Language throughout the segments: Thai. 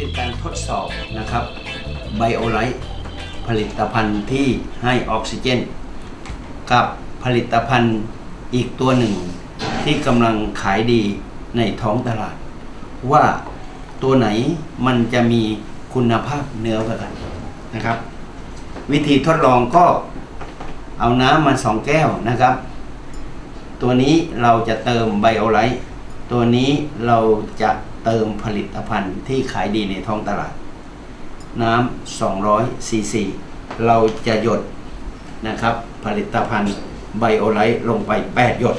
เป็นการทดสอบนะครับไบโอไลท์ผลิตภัณฑ์ที่ให้ออกซิเจน กับผลิตภัณฑ์อีกตัวหนึ่งที่กำลังขายดีในท้องตลาด ว่าตัวไหนมันจะมีคุณภาพเหนือกว่ากันนะครับ วิธีทดลองก็เอาน้ำมาสองแก้วนะครับ ตัวนี้เราจะเติมไบโอไลท์ตัวนี้เราจะ เติมผลิตภัณฑ์ที่ขายดีในท้องตลาด น้ำ200ซีซีเราจะหยดนะครับ ผลิตภัณฑ์ไบโอไลท์ลงไป 8 หยด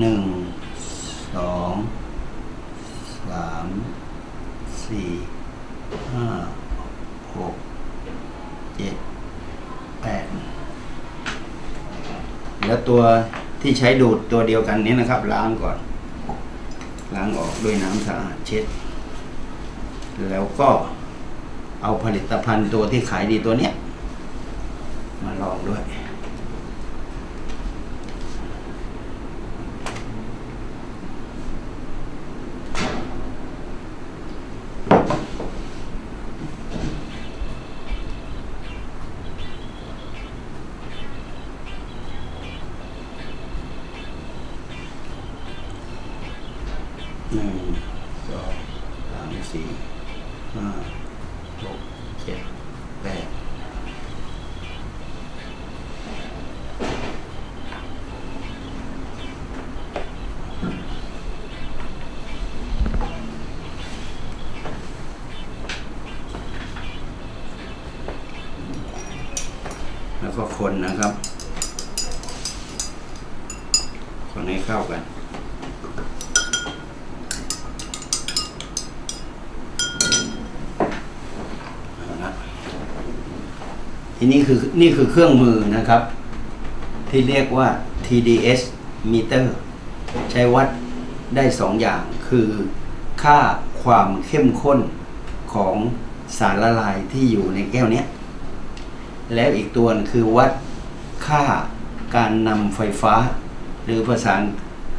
หนึ่งสองสามสี่ห้าหกเจ็ดแปดแล้วตัวที่ใช้ดูดตัวเดียวกันนี้นะครับ ล้างก่อน ล้างออกด้วยน้ำสะอาดเช็ด แล้วก็เอาผลิตภัณฑ์ตัวที่ขายดีตัวเนี้ย มาลองด้วยามสี่ห้าหกเจ็ดแปดแล้วก็คนนะครับ คนให้เข้ากัน เอาละ ทีนี้คือนี่คือเครื่องมือนะครับ ที่เรียกว่า TDS meter ใช้วัดได้สองอย่างคือค่าความเข้มข้นของสารละลายที่อยู่ในแก้วนี้แล้วอีกตัวคือวัดค่าการนำไฟฟ้า หรือภาษา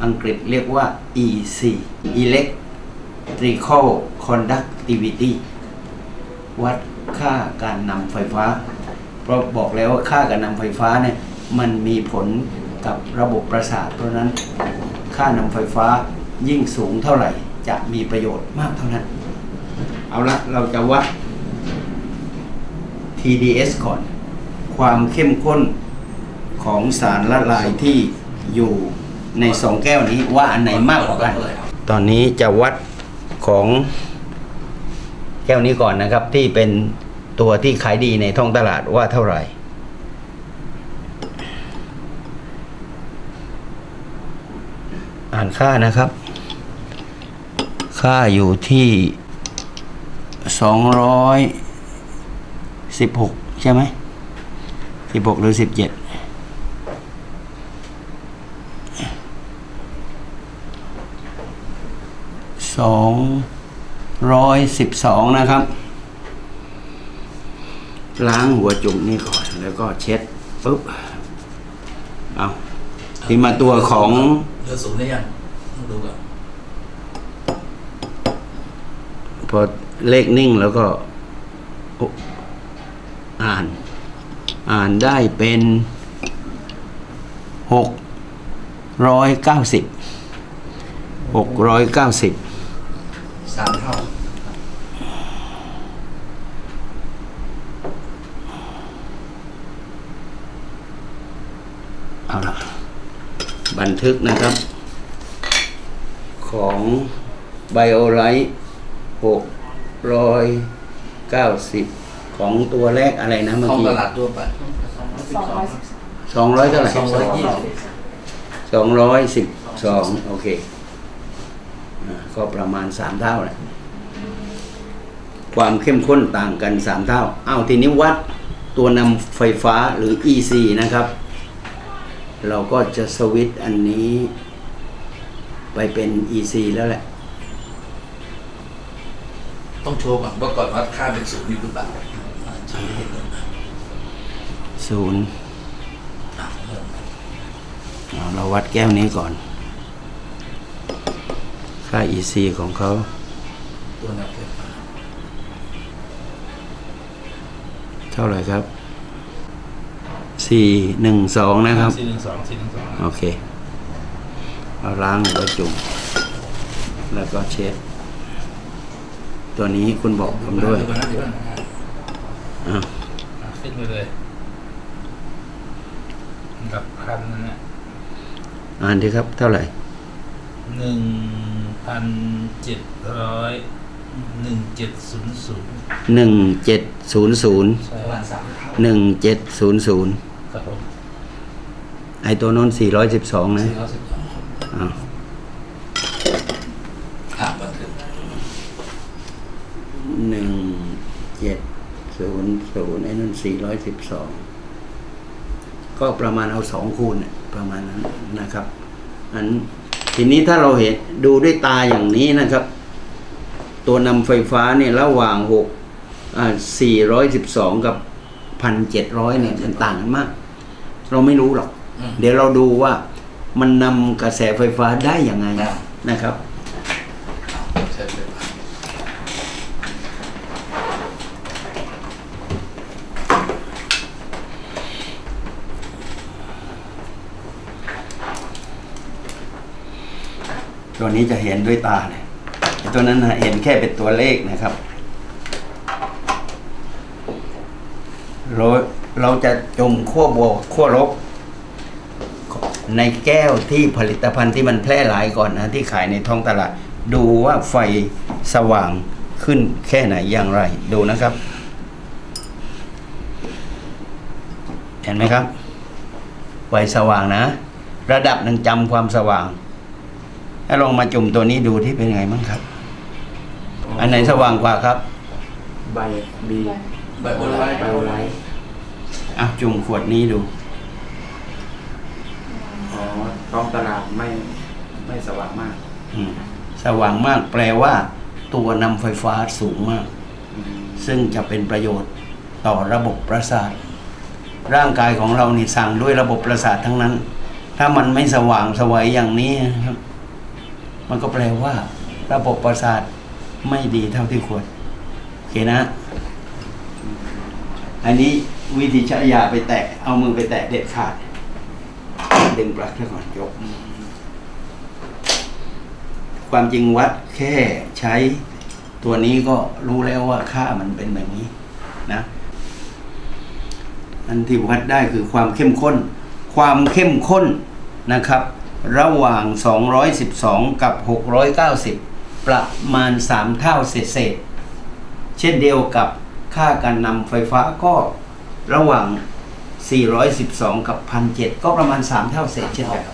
อังกฤษเรียกว่า EC electrical conductivity วัดค่าการนำไฟฟ้า เพราะบอกแล้วว่าค่าการนำไฟฟ้าเนี่ยมันมีผลกับระบบประสาท เพราะฉะนั้นค่านำไฟฟ้ายิ่งสูงเท่าไหร่จะมีประโยชน์มากเท่านั้น เอาละเราจะวัด TDS ก่อน ความเข้มข้นของสารละลายที่อยู่ในสองแก้วนี้ว่าอันไหนมากกว่ากัน ตอนนี้จะวัดของแก้วนี้ก่อนนะครับที่เป็น ตัวที่ขายดีในท้องตลาดว่าเท่าไหร่ อ่านค่านะครับ ค่าอยู่ที่สองร้อยสิบหกใช่ไหมสิบหกหรือสิบเจ็ดสองร้อยสิบสองนะครับ ล้างหัวจุ่มนี่ก่อน แล้วก็เช็ดปุ๊บเอาที่มาตัวของเรือสูงได้ยังต้องดูก่อนพอเลขนิ่งแล้วก็โอ้อ่าน อ่านได้เป็นหกร้อยเก้าสิบหกร้อยเก้าสิบสามเท่าเอา บันทึกนะครับ ของไบโอไลท์หกร้อยเก้าสิบของตัวแรกอะไรนะเมื่อท้องกี้ตลาดทั่วไปสองร้อยสิบสองร้อยเท่าไหร่สองร้อยยี่สิบสองร้อยสิบสองโอเคอ่าก็ประมาณสามเท่าแหละความเข้มข้นต่างกันสามเท่าเอาทีนี้วัดตัวนำไฟฟ้าหรือ EC นะครับ เราก็จะสวิตช์อันนี้ไปเป็น EC แล้วแหละ ต้องโชว์ก่อนว่าก่อนวัดค่าเป็นศูนย์อยู่หรือเปล่าอ่าชี้ให้เห็นเลยศูนย์อะเริ่มเอาเราวัดแก้วนี้ก่อน ค่า EC ของเขา ตัวนับไฟฟ้า เท่าไหร่ครับ สี่หนึ่งสองนะครับสี่หนึ่งสองสี่หนึ่งสองโอเคเอาล้างแล้วจุ่มแล้วก็เช็ด ตัวนี้คุณบอกผมด้วยเดี๋ยวก่อนนะเดี๋ยวก่อนนะอะอะขึ้นไปเลยกับพันนั่นแหละอ่านดีครับ เท่าไหร่หนึ่งพันเจ็ดร้อย หนึ่งเจ็ดศูนย์ศูนย์หนึ่งเจ็ดศูนย์ศูนย์ใช่ประมาณสามเท่าหนึ่งเจ็ดศูนย์ศูนย์ครับผมไอตัวโน้นสี่ร้อยสิบสองนะสี่ร้อยสิบสองอ้าวอะบันทึกหนึ่งเจ็ดศูนย์ศูนย์ไอ้นั่นสี่ร้อยสิบสองก็ประมาณเอาสองคูณน่ะประมาณนั้นนะครับ อันทีนี้ถ้าเราเห็นดูด้วยตาอย่างนี้นะครับ ตัวนำไฟฟ้าเนี่ยระหว่างหกอ่าสี่ร้อยสิบสองกับพันเจ็ดร้อยเนี่ยมันต่างกันมาก เราไม่รู้หรอกอืมเดี๋ยวเราดูว่ามันนำกระแสไฟฟ้าได้ยังไงอ่านะครับใช้ไฟฟ้าตัวนี้จะเห็นด้วยตาเนี่ย ตัวนั้นนะเห็นแค่เป็นตัวเลขนะครับ เราเราจะจมขั้วบวกขั้วลบในแก้วที่ผลิตภัณฑ์ที่มันแพร่หลายก่อนนะที่ขายในท้องตลาด ดูว่าไฟสว่างขึ้นแค่ไหนอย่างไร ดูนะครับ เห็นไหมครับ ไฟสว่างนะ ระดับหนึ่งจำความสว่างถ้าลองมาจุ่มตัวนี้ดูที่เป็นไงบ้างครับ อันไหนสว่างกว่าครับ ใบบีใบโอไลท์ไบโอไลท์อะจุ่มขวดนี้ดู อ๋อท้องตลาดไม่ไม่สว่างมากอืมสว่างมากแปลว่า ตัวนำไฟฟ้าสูงมาก อืมซึ่งจะเป็นประโยชน์ต่อระบบประสาท ร่างกายของเรานี่สั่งด้วยระบบประสาททั้งนั้น ถ้ามันไม่สว่างสวัยอย่างนี้นะครับ มันก็แปลว่า ระบบประสาท ไม่ดีเท่าที่ควรโอเคนะ อันนี้วิธีใช้ยาไปแตะ เอามือไปแตะเด็ดขาด ดึงปลั๊กซะก่อนยก ความจริงวัดแค่ใช้ตัวนี้ก็รู้แล้วว่าค่ามันเป็นแบบนี้นะ อันที่วัดได้คือความเข้มข้น ความเข้มข้นนะครับ ระหว่าง 212 กับ 690 ประมาณ 3 เท่าเศษเช่นเดียวกับค่าการนำไฟฟ้าก็ระหว่าง 412 กับ 1,007 ก็ประมาณ 3 เท่าเศษเช่นกัน